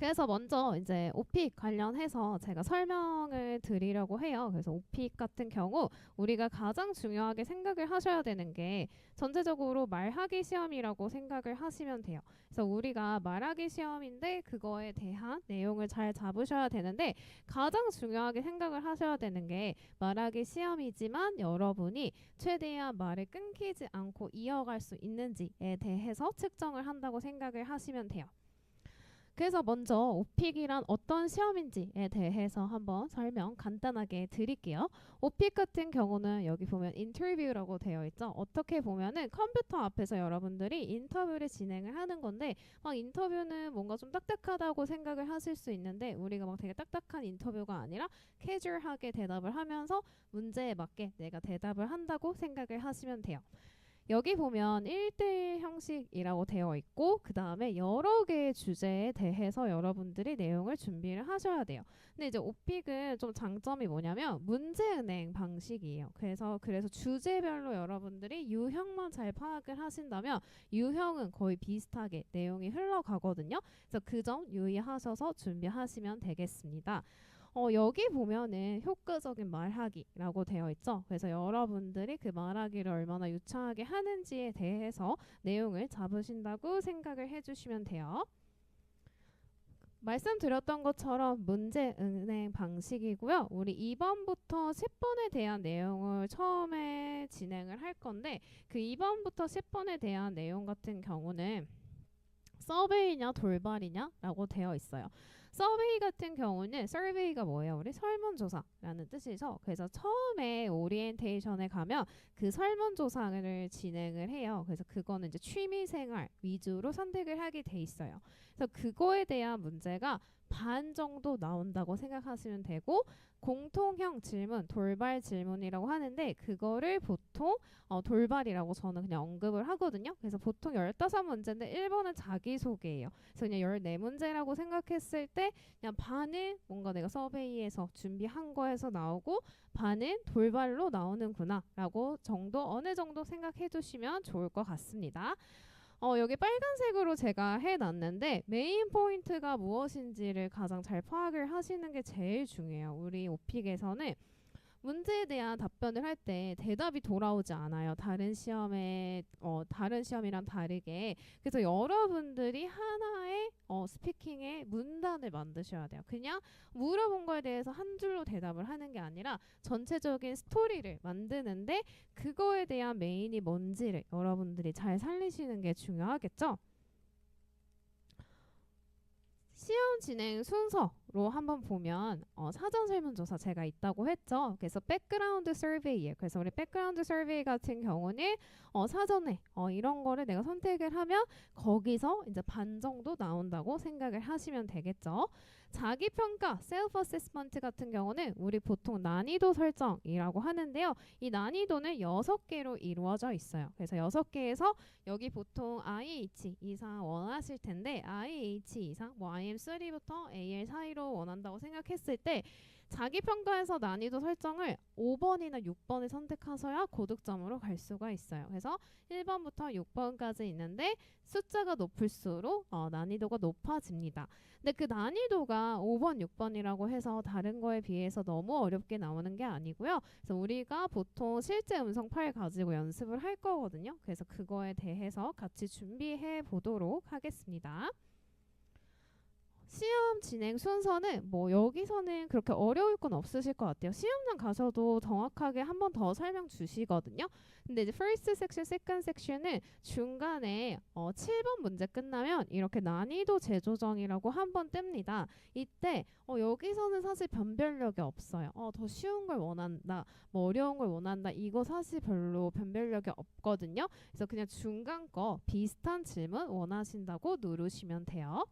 그래서 먼저 이제 오픽 관련해서 제가 설명을 드리려고 해요. 그래서 오픽 같은 경우 우리가 가장 중요하게 생각을 하셔야 되는 게 전체적으로 말하기 시험이라고 생각을 하시면 돼요. 그래서 우리가 말하기 시험인데 그거에 대한 내용을 잘 잡으셔야 되는데 가장 중요하게 생각을 하셔야 되는 게 말하기 시험이지만 여러분이 최대한 말을 끊기지 않고 이어갈 수 있는지에 대해서 측정을 한다고 생각을 하시면 돼요. 그래서 먼저 오픽이란 어떤 시험인지에 대해서 한번 설명 간단하게 드릴게요. 오픽 같은 경우는 여기 보면 인터뷰라고 되어 있죠. 어떻게 보면은 컴퓨터 앞에서 여러분들이 인터뷰를 진행을 하는 건데 막 인터뷰는 뭔가 좀 딱딱하다고 생각을 하실 수 있는데 우리가 막 되게 딱딱한 인터뷰가 아니라 캐주얼하게 대답을 하면서 문제에 맞게 내가 대답을 한다고 생각을 하시면 돼요. 여기 보면 1대1 형식이라고 되어 있고 그 다음에 여러 개의 주제에 대해서 여러분들이 내용을 준비를 하셔야 돼요. 근데 이제 오픽은 좀 장점이 뭐냐면 문제은행 방식이에요. 그래서 그래서 주제별로 여러분들이 유형만 잘 파악을 하신다면 유형은 거의 비슷하게 내용이 흘러가거든요. 그래서 그 점 유의하셔서 준비하시면 되겠습니다. 어, 여기 보면은 효과적인 말하기라고 되어 있죠. 그래서 여러분들이 그 말하기를 얼마나 유창하게 하는지에 대해서 내용을 잡으신다고 생각을 해주시면 돼요. 말씀드렸던 것처럼 문제 은행 방식이고요. 우리 2번부터 10번에 대한 내용을 처음에 진행을 할 건데 그 2번부터 10번에 대한 내용 같은 경우는 서베이냐 돌발이냐라고 되어 있어요. 서베이 같은 경우는 서베이가 뭐예요? 우리 설문조사라는 뜻이죠. 그래서 처음에 오리엔테이션에 가면 그 설문조사를 진행을 해요. 그래서 그거는 이제 취미생활 위주로 선택을 하게 돼 있어요. 그래서 그거에 대한 문제가 반 정도 나온다고 생각하시면 되고 공통형 질문, 돌발 질문이라고 하는데 그거를 보통 어, 돌발이라고 저는 그냥 언급을 하거든요. 그래서 보통 15문제인데 1번은 자기소개예요. 그래서 그냥 14문제라고 생각했을 때 그냥 반은 뭔가 내가 서베이에서 준비한 거에서 나오고 반은 돌발로 나오는구나 라고 정도 어느 정도 생각해 두시면 좋을 것 같습니다. 어, 여기 빨간색으로 제가 해놨는데 메인 포인트가 무엇인지를 가장 잘 파악을 하시는 게 제일 중요해요. 우리 오픽에서는 문제에 대한 답변을 할 때 대답이 돌아오지 않아요. 다른 시험에 어, 다른 시험이랑 다르게 그래서 여러분들이 하나의 어, 스피킹의 문단을 만드셔야 돼요. 그냥 물어본 거에 대해서 한 줄로 대답을 하는 게 아니라 전체적인 스토리를 만드는데 그거에 대한 메인이 뭔지를 여러분들이 잘 살리시는 게 중요하겠죠. 시험 진행 순서 로 한번 보면 어, 사전 설문조사 제가 있다고 했죠. 그래서 백그라운드 서베이에 그래서 우리 백그라운드 서베이 같은 경우는 어, 사전에 어, 이런 거를 내가 선택을 하면 거기서 이제 반 정도 나온다고 생각을 하시면 되겠죠. 자기 평가 셀프 어세스먼트 같은 경우는 우리 보통 난이도 설정이라고 하는데요. 이 난이도는 여섯 개로 이루어져 있어요. 그래서 여섯 개에서 여기 보통 IH 이상 원하실 텐데 IH 이상 뭐 IM3부터 AL 사이로 원한다고 생각했을 때 자기 평가에서 난이도 설정을 5번이나 6번을 선택하셔야 고득점으로 갈 수가 있어요. 그래서 1번부터 6번까지 있는데 숫자가 높을수록 어, 난이도가 높아집니다. 근데 그 난이도가 5번, 6번이라고 해서 다른 거에 비해서 너무 어렵게 나오는 게 아니고요. 그래서 우리가 보통 실제 음성 파일 가지고 연습을 할 거거든요. 그래서 그거에 대해서 같이 준비해 보도록 하겠습니다. 시험 진행 순서는 뭐 여기서는 그렇게 어려울 건 없으실 것 같아요. 시험장 가셔도 정확하게 한 번 더 설명 주시거든요. 근데 이제 first section, second section은 중간에 어 7번 문제 끝나면 이렇게 난이도 재조정이라고 한 번 뜹니다. 이때 어 여기서는 사실 변별력이 없어요. 어 더 쉬운 걸 원한다, 뭐 어려운 걸 원한다. 이거 사실 별로 변별력이 없거든요. 그래서 그냥 중간 거 비슷한 질문 원하신다고 누르시면 돼요.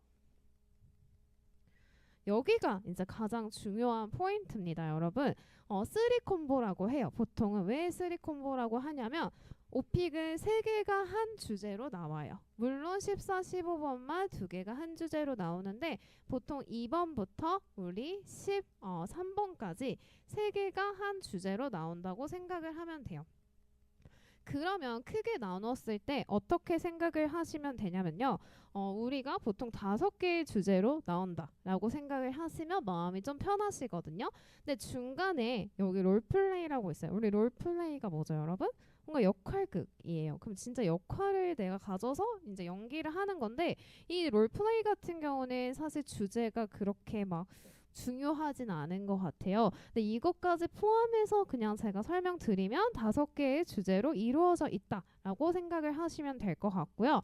여기가 이제 가장 중요한 포인트입니다, 여러분. 어, 쓰리 콤보라고 해요. 보통은 왜 쓰리 콤보라고 하냐면 오픽은 세 개가 한 주제로 나와요. 물론 14, 15번만 두 개가 한 주제로 나오는데 보통 2번부터 우리 13번까지 세 개가 한 주제로 나온다고 생각을 하면 돼요. 그러면 크게 나눴을 때 어떻게 생각을 하시면 되냐면요. 어, 우리가 보통 다섯 개의 주제로 나온다라고 생각을 하시면 마음이 좀 편하시거든요. 근데 중간에 여기 롤플레이라고 있어요. 우리 롤플레이가 뭐죠, 여러분? 뭔가 역할극이에요. 그럼 진짜 역할을 내가 가져서 이제 연기를 하는 건데 이 롤플레이 같은 경우는 사실 주제가 그렇게 막 중요하진 않은 것 같아요. 근데 이것까지 포함해서 그냥 제가 설명드리면 다섯 개의 주제로 이루어져 있다라고 생각을 하시면 될 것 같고요.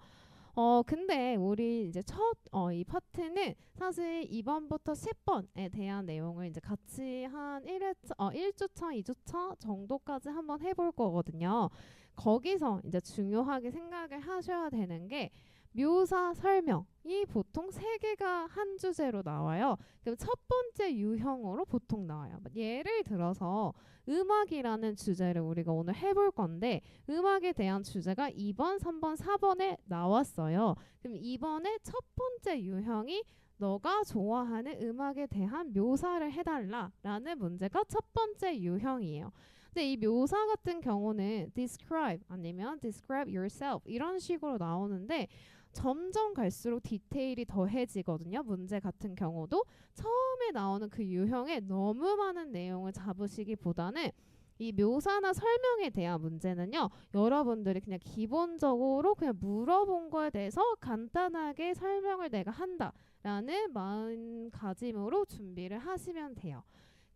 어 근데 우리 이제 첫 어 이 파트는 사실 2번부터 10번에 대한 내용을 이제 같이 한 1회차 어 1주차, 2주차 정도까지 한번 해볼 거거든요. 거기서 이제 중요하게 생각을 하셔야 되는 게 묘사 설명이 보통 세 개가 한 주제로 나와요. 그럼 첫 번째 유형으로 보통 나와요. 예를 들어서 음악이라는 주제를 우리가 오늘 해볼 건데 음악에 대한 주제가 2번, 3번, 4번에 나왔어요. 그럼 이번에 첫 번째 유형이 너가 좋아하는 음악에 대한 묘사를 해달라라는 문제가 첫 번째 유형이에요. 근데 이 묘사 같은 경우는 describe 아니면 describe yourself 이런 식으로 나오는데 점점 갈수록 디테일이 더해지거든요. 문제 같은 경우도 처음에 나오는 그 유형에 너무 많은 내용을 잡으시기보다는 이 묘사나 설명에 대한 문제는요. 여러분들이 그냥 기본적으로 그냥 물어본 거에 대해서 간단하게 설명을 내가 한다라는 마음가짐으로 준비를 하시면 돼요.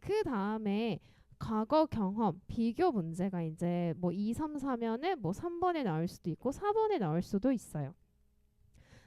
그 다음에 과거 경험 비교 문제가 이제 뭐 2, 3, 4면은 뭐 3번에 나올 수도 있고 4번에 나올 수도 있어요.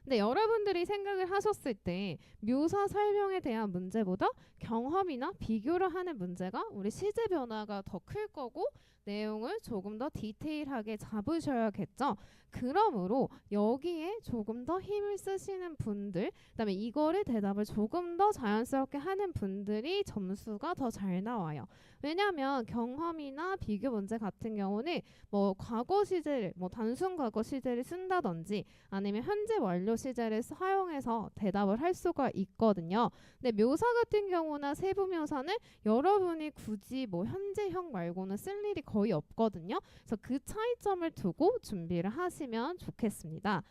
근데 여러분들이 생각을 하셨을 때 묘사 설명에 대한 문제보다 경험이나 비교를 하는 문제가 우리 시제 변화가 더 클 거고 내용을 조금 더 디테일하게 잡으셔야겠죠. 그러므로 여기에 조금 더 힘을 쓰시는 분들, 그다음에 이거를 대답을 조금 더 자연스럽게 하는 분들이 점수가 더 잘 나와요. 왜냐하면 경험이나 비교 문제 같은 경우는 뭐 과거 시제를 뭐 단순 과거 시제를 쓴다든지 아니면 현재 완료 시제를 사용해서 대답을 할 수가 있거든요. 근데 묘사 같은 경우나 세부 묘사는 여러분이 굳이 뭐 현재형 말고는 쓸 일이 거의 없거든요. 그래서 그 차이점을 두고 준비를 하시면 좋겠습니다.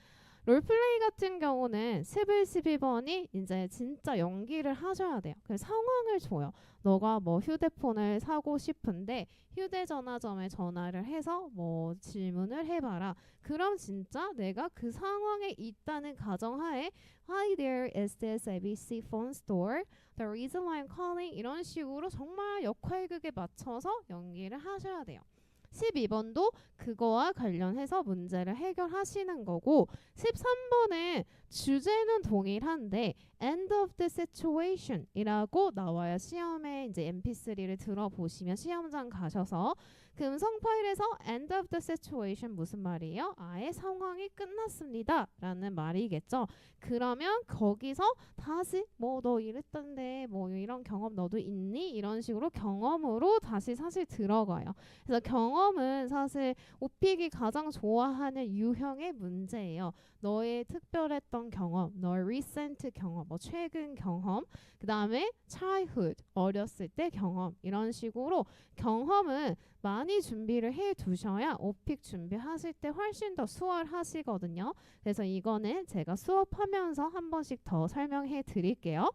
롤플레이 같은 경우는 11, 12번이 이제 진짜 연기를 하셔야 돼요. 그 상황을 줘요. 너가 뭐 휴대폰을 사고 싶은데 휴대전화점에 전화를 해서 뭐 질문을 해봐라. 그럼 진짜 내가 그 상황에 있다는 가정하에 Hi there, is this ABC phone store? The reason why I'm calling 이런 식으로 정말 역할극에 맞춰서 연기를 하셔야 돼요. 12번도 그거와 관련해서 문제를 해결하시는 거고 13번은 주제는 동일한데 end of the situation 이라고 나와요. 시험에 이제 mp3를 들어보시면 시험장 가셔서 그 음성 파일에서 end of the situation 무슨 말이에요? 아예 상황이 끝났습니다. 라는 말이겠죠. 그러면 거기서 다시 뭐 너 이랬던데 뭐 이런 경험 너도 있니? 이런 식으로 경험으로 다시 사실 들어가요. 그래서 경험은 사실 오픽이 가장 좋아하는 유형의 문제예요. 너의 특별했던 경험, 너의 recent 경험, 뭐 최근 경험, 그 다음에 childhood, 어렸을 때 경험 이런 식으로 경험은 많이 준비를 해 두셔야 오픽 준비하실 때 훨씬 더 수월하시거든요. 그래서 이거는 제가 수업하면서 한 번씩 더 설명해 드릴게요.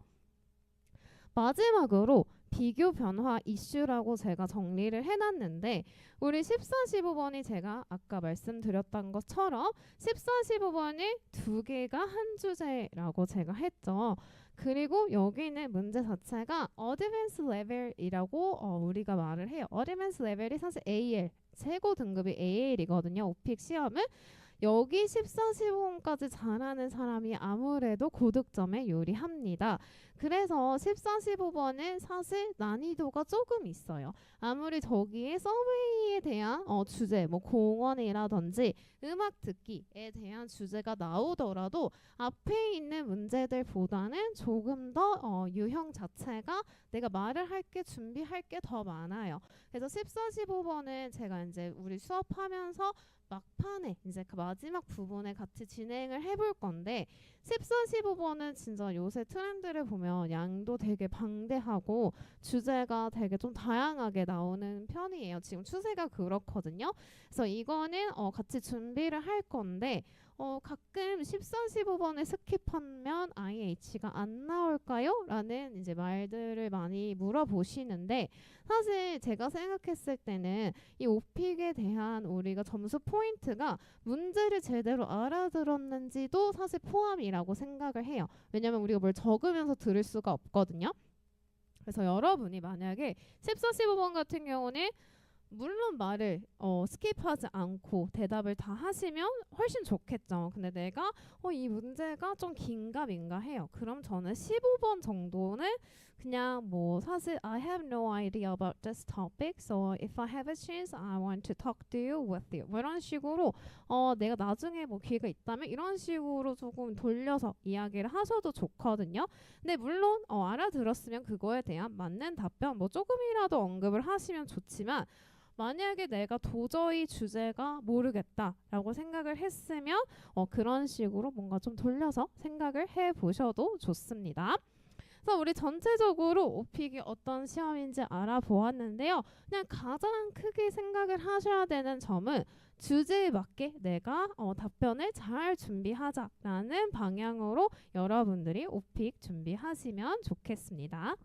마지막으로 비교 변화 이슈라고 제가 정리를 해놨는데 우리 14, 15번이 제가 아까 말씀드렸던 것처럼 14, 15번이 두 개가 한 주제라고 제가 했죠. 그리고 여기는 문제 자체가 어드밴스 레벨이라고 어, 우리가 말을 해요. 어드밴스 레벨이 사실 AL 최고 등급이 AL이거든요. 오픽 시험은 여기 14, 15번까지 잘하는 사람이 아무래도 고득점에 유리합니다. 그래서 14, 15번은 사실 난이도가 조금 있어요. 아무리 저기에 서웨이에 대한 어, 주제, 뭐 공원이라든지 음악 듣기에 대한 주제가 나오더라도 앞에 있는 문제들보다는 조금 더 어, 유형 자체가 내가 말을 할 게 준비할 게 더 많아요. 그래서 14, 15번은 제가 이제 우리 수업하면서 막판에 이제 그 마지막 부분에 같이 진행을 해볼 건데 14, 15번은 진짜 요새 트렌드를 보면 양도 되게 방대하고 주제가 되게 좀 다양하게 나오는 편이에요. 지금 추세가 그렇거든요. 그래서 이거는 어, 같이 준비를 할 건데 어, 가끔 14, 15번에 스킵하면 IH가 안 나올까요? 라는 이제 말들을 많이 물어보시는데 사실 제가 생각했을 때는 이 오픽에 대한 우리가 점수 포인트가 문제를 제대로 알아들었는지도 사실 포함이 라고 생각을 해요. 왜냐면 우리가 뭘 적으면서 들을 수가 없거든요. 그래서 여러분이 만약에 14, 15번 같은 경우는 물론 말을 어, 스킵하지 않고 대답을 다 하시면 훨씬 좋겠죠. 근데 내가 어, 이 문제가 좀 긴가 민가 해요. 그럼 저는 15번 정도는 그냥 뭐 사실 I have no idea about this topic, so if I have a chance, I want to talk to you with you. 뭐 이런 식으로 어, 내가 나중에 뭐 기회가 있다면 이런 식으로 조금 돌려서 이야기를 하셔도 좋거든요. 근데 물론 어, 알아들었으면 그거에 대한 맞는 답변 뭐 조금이라도 언급을 하시면 좋지만 만약에 내가 도저히 주제가 모르겠다라고 생각을 했으면 어, 그런 식으로 뭔가 좀 돌려서 생각을 해 보셔도 좋습니다. 그래서 우리 전체적으로 오픽이 어떤 시험인지 알아보았는데요. 그냥 가장 크게 생각을 하셔야 되는 점은 주제에 맞게 내가 어, 답변을 잘 준비하자라는 방향으로 여러분들이 오픽 준비하시면 좋겠습니다.